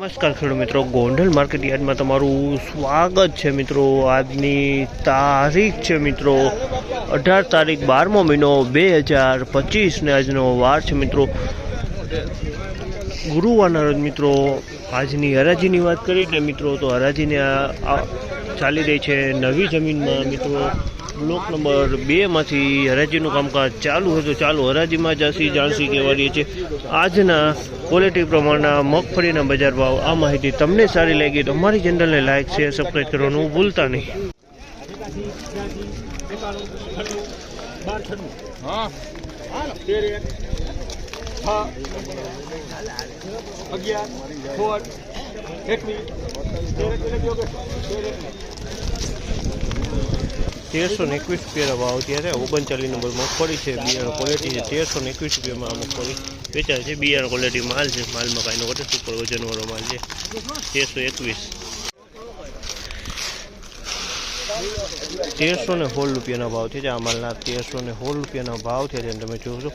નમસ્કાર ખેડૂત મિત્રો. ગોંડલ માર્કેટ યાર્ડમાં તમારું સ્વાગત છે મિત્રો. આજની તારીખ છે મિત્રો અઢાર તારીખ બારમો મહિનો બે હજાર પચીસને આજનો વાર છે મિત્રો. ગુરુવારના રોજ મિત્રો આજની હરાજીની વાત કરીએ ને મિત્રો તો હરાજીને ચાલી રહી છે નવી જમીનમાં મિત્રો. બ્લોક નંબર બેમાંથી હરાજીનું કામકાજ ચાલુ હતું. ચાલુ હરાજીમાં જાસી જાણસી કહેવાડીએ છે આજના ક્વોલિટી પ્રમાણના મગફળીના બજાર ભાવ, આ માહિતી તમને સારી લાગી તો અમારી ચેનલને લાઇક શેર સબસ્ક્રાઈબ કરવાનું ભૂલતા નહીં. એકવીસ તેરસો ને એકવીસ રૂપિયાનો ભાવ અત્યારે ઓગણચાલીસ નંબર મગફળી છે. બિયારણ ક્વોલિટી છે. તેરસો ને એકવીસ રૂપિયામાં મગફળી વેચાય છે. બિયારણ ક્વોલિટી માલ છે. માલમાં કાંઈ ઘટે. સુપર વજનવાળો માલ છે. તેરસો એકવીસ. તેરસો ને સોળ રૂપિયાના ભાવ છે. આ માલના તેરસો ને સોળ રૂપિયાના ભાવ છે. જેમ તમે જોશો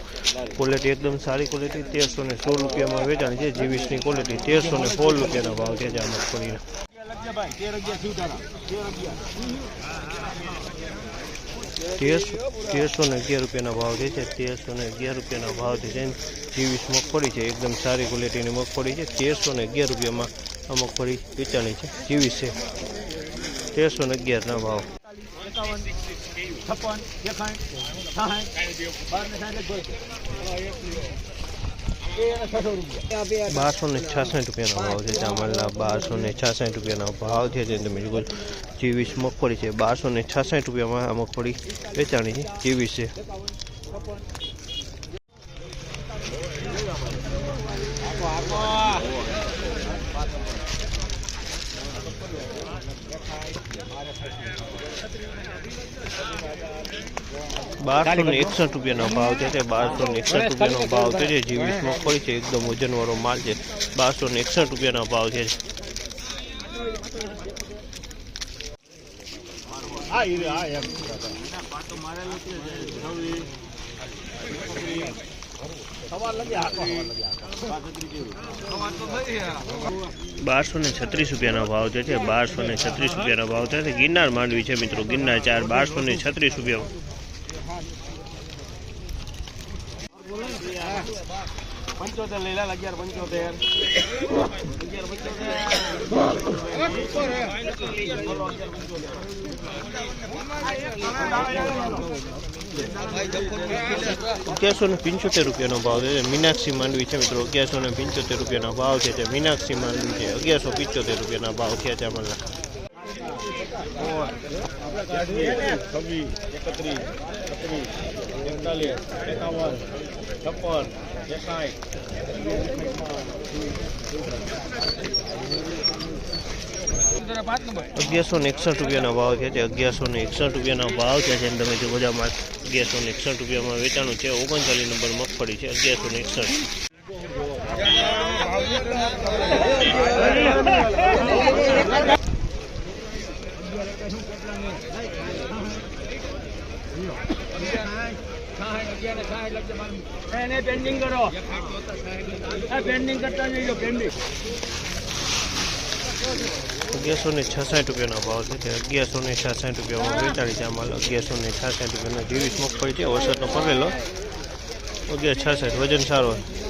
ક્વોલિટી એકદમ સારી ક્વોલિટી તેરસો ને સોળ રૂપિયામાં વેચાણી છે. જીવીસની ક્વોલિટી તેરસો ને સોળ રૂપિયાના ભાવ છે. આ મગફળીના તેરસો તેરસો ને અગિયાર રૂપિયાના ભાવ છે, તેરસો ને અગિયાર રૂપિયાના ભાવ છે જીવીસ મગફળી છે, એકદમ સારી ક્વોલિટીની મગફળી છે. તેરસો ને અગિયાર રૂપિયામાં આ મગફળી વેચાણી છે. જીવીસ છે. તેરસો ને અગિયારના ભાવ. છપ્પન બારસો ને છાસઠ રૂપિયાનો ભાવ છે ચામલના બારસો ને છાસઠ રૂપિયાનો ભાવ છે જેમ તમે જુઓ ચીવીસ મગફળી છે, બારસો ને છાસઠ રૂપિયામાં આ મગફળી વેચાણી છે ચીવીસ છે બારસો ને એકસઠ રૂપિયાનો ભાવ છે તે બારસો ને એકસઠ રૂપિયાનો ભાવ છે જે જીવીસ મગફળી છે એકદમ વજનવાળો માલ છે બારસો ને એકસઠ રૂપિયાનો ભાવ છે. બારસો ને છત્રીસ રૂપિયાનો ભાવ છે બારસો ને છત્રીસ રૂપિયાનો ભાવ છે. ગિરનાર માંડવી છે મિત્રો ગિરનાર ચાર બારસો ને છત્રીસ રૂપિયા. પંચોતેર લઈ અગિયાર પંચોતેર. અગિયાર પંચોતેર. રૂપિયાનો ભાવ છે. મીનાક્ષી માંડવી છે મિત્રો અગિયારસો ને પંચોતેર રૂપિયાનો ભાવ છે. મીનાક્ષી માંડવી છે, અગિયારસો પંચોતેર રૂપિયાના ભાવ થયા ત્યાં અમારા છવ્વીસ એકત્રીસ અગિયારસો ને એકસઠ રૂપિયાના ભાવ છે. તે અગિયારસો ને એકસઠ રૂપિયાના ભાવ છે. જેમ તમે જો બજારમાં અગિયારસો ને એકસઠ રૂપિયામાં વેચાણું છે. ઓગણચાલીસ નંબર મગફળી છે. અગિયારસો ને એકસઠ. એને પેન્ડિંગ કરો. પેન્ડિંગ કરતા જઈજો પેન્ડિંગ અગિયારસો ને છસાઠ રૂપિયાનો ભાવ છે તે અગિયારસો ને છાસઠ રૂપિયામાં વેચાણી છે માલ. અગિયારસો ને છાસઠ રૂપિયાનો જીવીસ મગફળી છે વરસાદનો પડેલો અગિયાર છાસઠ વજન સારો છે.